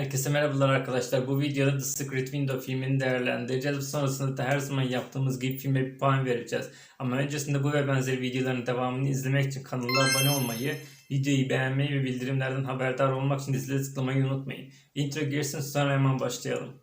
Herkese merhabalar arkadaşlar. Bu videoda The Secret Window filmini değerlendireceğiz. Sonrasında da her zaman yaptığımız gibi filme bir puan vereceğiz. Ama öncesinde bu ve benzeri videoların devamını izlemek için kanala abone olmayı, videoyu beğenmeyi ve bildirimlerden haberdar olmak için zile tıklamayı unutmayın. Intro girsin sonra hemen başlayalım.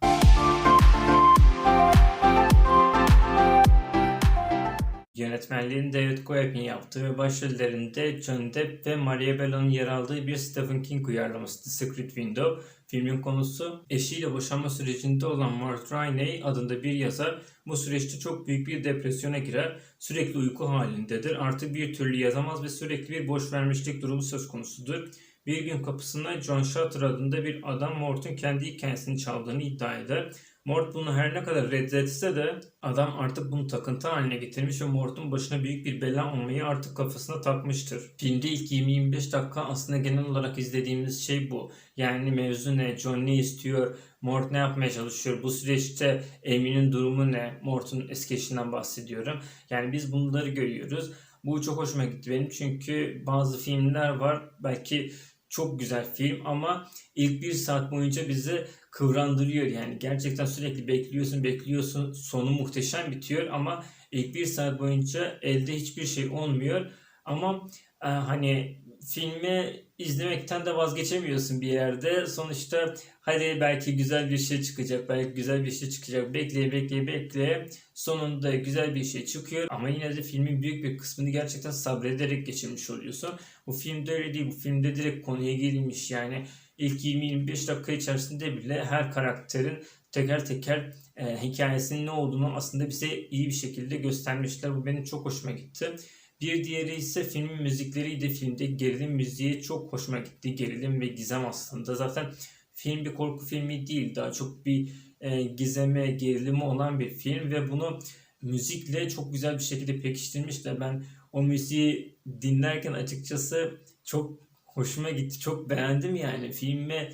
Yönetmenliğini David Coyapin yaptığı ve başrollerinde Johnny Depp ve Maria Bella'nın yer aldığı bir Stephen King uyarlaması The Secret Window. Filmin konusu eşiyle boşanma sürecinde olan Mark Rainey adında bir yazar bu süreçte çok büyük bir depresyona girer. Sürekli uyku halindedir. Artık bir türlü yazamaz ve sürekli bir boş vermişlik durumu söz konusudur. Bir gün kapısına John Shutter adında bir adam Mort'un kendi hikayesini çaldığını iddia eder. Mort bunu her ne kadar reddetse de adam artık bunu takıntı haline getirmiş ve Mort'un başına büyük bir bela olmayı artık kafasına takmıştır. Filmde ilk 20-25 dakika aslında genel olarak izlediğimiz şey bu. Yani mevzu ne, John ne istiyor, Mort ne yapmaya çalışıyor, bu süreçte Amy'nin durumu ne, Mort'un eski eşinden bahsediyorum. Yani biz bunları görüyoruz. Bu çok hoşuma gitti benim çünkü bazı filmler var belki çok güzel film ama ilk bir saat boyunca bizi kıvrandırıyor. Yani gerçekten sürekli bekliyorsun bekliyorsun. Sonu muhteşem bitiyor ama ilk bir saat boyunca elde hiçbir şey olmuyor. Ama e, hani filmi izlemekten de vazgeçemiyorsun bir yerde. Sonuçta hadi belki güzel bir şey çıkacak belki güzel bir şey çıkacak. Bekleye bekleye bekleye sonunda güzel bir şey çıkıyor. Ama yine de filmin büyük bir kısmını gerçekten sabrederek geçirmiş oluyorsun. Bu filmde öyle değil bu filmde direkt konuya girilmiş. Yani ilk 20-25 dakika içerisinde bile her karakterin teker teker e, hikayesinin ne olduğunu aslında bize iyi bir şekilde göstermişler. Bu benim çok hoşuma gitti. Bir diğeri ise filmin müzikleriydi. Filmde gerilim müziği çok hoşuma gitti. Gerilim ve gizem aslında. Zaten film bir korku filmi değil. Daha çok bir e, gizeme, gerilimi olan bir film ve bunu müzikle çok güzel bir şekilde pekiştirmişler. Ben o müziği dinlerken açıkçası çok hoşuma gitti. Çok beğendim yani. Filme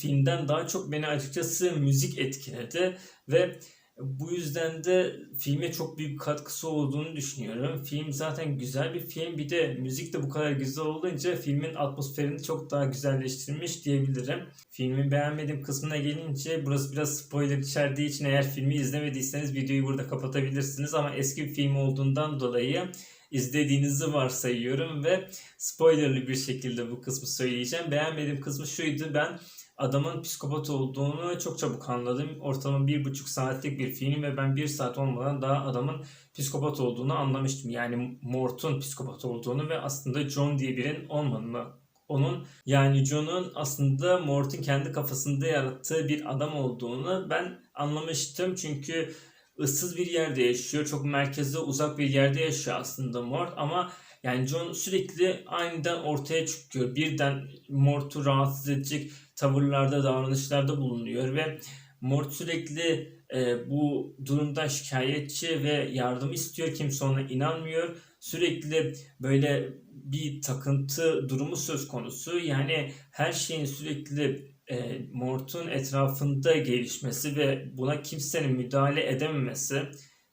filmden daha çok beni açıkçası müzik etkiledi ve bu yüzden de filme çok büyük katkısı olduğunu düşünüyorum. Film zaten güzel bir film. Bir de müzik de bu kadar güzel olunca filmin atmosferini çok daha güzelleştirmiş diyebilirim. Filmi beğenmediğim kısmına gelince burası biraz spoiler içerdiği için eğer filmi izlemediyseniz videoyu burada kapatabilirsiniz. Ama eski bir film olduğundan dolayı izlediğinizi varsayıyorum ve spoilerlı bir şekilde bu kısmı söyleyeceğim. Beğenmediğim kısmı şuydu ben adamın psikopat olduğunu çok çabuk anladım. Ortalama bir buçuk saatlik bir film ve ben bir saat olmadan daha adamın psikopat olduğunu anlamıştım. Yani Mort'un psikopat olduğunu ve aslında John diye birinin olmadığını onun yani John'un aslında Mort'un kendi kafasında yarattığı bir adam olduğunu ben anlamıştım. Çünkü ıssız bir yerde yaşıyor. Çok merkezde uzak bir yerde yaşıyor aslında Mort ama yani John sürekli aniden ortaya çıkıyor. Birden Mort'u rahatsız edecek tavırlarda, davranışlarda bulunuyor ve Mort sürekli e, bu durumdan şikayetçi ve yardım istiyor. Kimse ona inanmıyor. Sürekli böyle bir takıntı durumu söz konusu. Yani her şeyin sürekli e, Mort'un etrafında gelişmesi ve buna kimsenin müdahale edememesi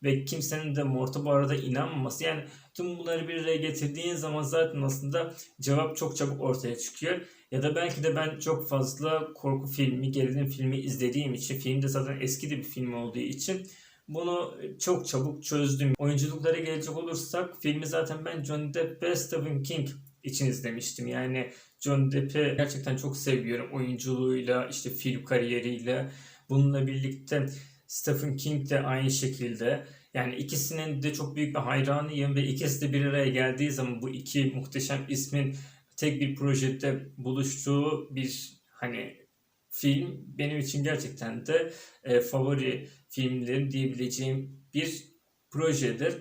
ve kimsenin de Mort'a bu arada inanmaması. Yani tüm bunları bir araya getirdiğin zaman zaten aslında cevap çok çabuk ortaya çıkıyor. Ya da belki de ben çok fazla korku filmi, gerilim filmi izlediğim için, film de zaten eski de bir film olduğu için bunu çok çabuk çözdüm. Oyunculuklara gelecek olursak filmi zaten ben Johnny Depp ve Stephen King için izlemiştim. Yani John Depp'i gerçekten çok seviyorum oyunculuğuyla, işte film kariyeriyle. Bununla birlikte Stephen King de aynı şekilde. Yani ikisinin de çok büyük bir hayranıyım ve ikisi de bir araya geldiği zaman bu iki muhteşem ismin tek bir projede buluştuğu bir hani film benim için gerçekten de e, favori filmlerim diyebileceğim bir projedir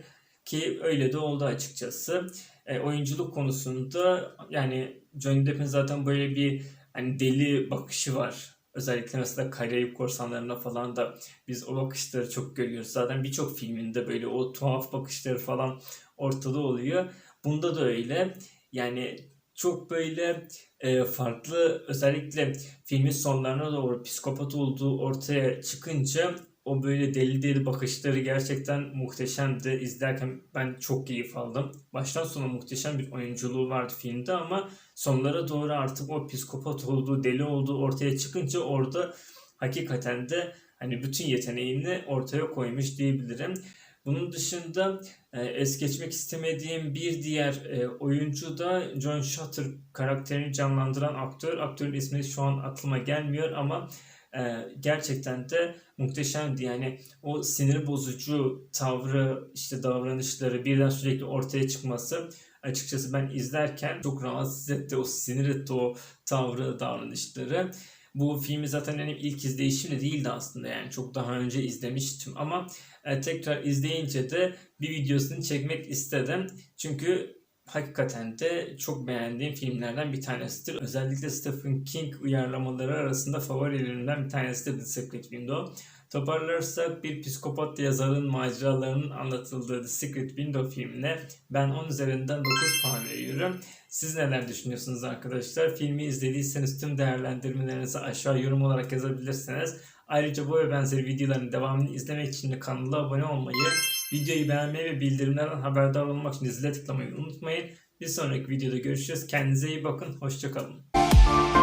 ki öyle de oldu açıkçası. E, oyunculuk konusunda yani Johnny Depp'in zaten böyle bir hani deli bakışı var. Özellikle mesela Karayip Korsanlarına falan da biz o bakışları çok görüyoruz. Zaten birçok filminde böyle o tuhaf bakışları falan ortada oluyor. Bunda da öyle. Yani çok böyle e, farklı özellikle filmin sonlarına doğru psikopat olduğu ortaya çıkınca o böyle deli deli bakışları gerçekten muhteşemdi. İzlerken ben çok keyif aldım. Baştan sona muhteşem bir oyunculuğu vardı filmde ama sonlara doğru artık o psikopat olduğu, deli olduğu ortaya çıkınca orada hakikaten de hani bütün yeteneğini ortaya koymuş diyebilirim. Bunun dışında e, es geçmek istemediğim bir diğer e, oyuncu da John Shutter karakterini canlandıran aktör. Aktörün ismi şu an aklıma gelmiyor ama e, gerçekten de muhteşemdi. Yani o sinir bozucu tavrı, işte davranışları birden sürekli ortaya çıkması açıkçası ben izlerken çok rahatsız etti. O sinir etti o tavrı, davranışları. Bu filmi zaten benim ilk izleyişim de değildi aslında yani çok daha önce izlemiştim ama e, tekrar izleyince de bir videosunu çekmek istedim. Çünkü hakikaten de çok beğendiğim filmlerden bir tanesidir. Özellikle Stephen King uyarlamaları arasında favorilerimden bir tanesidir The Secret Window. Toparlarsak bir psikopat yazarın maceralarının anlatıldığı The Secret Window filmine ben 10 üzerinden 9 puan veriyorum. Siz neler düşünüyorsunuz arkadaşlar? Filmi izlediyseniz tüm değerlendirmelerinizi aşağı yorum olarak yazabilirsiniz. Ayrıca bu ve benzeri videoların devamını izlemek için de kanala abone olmayı, videoyu beğenmeyi ve bildirimlerden haberdar olmak için zile tıklamayı unutmayın. Bir sonraki videoda görüşürüz. Kendinize iyi bakın. Hoşçakalın.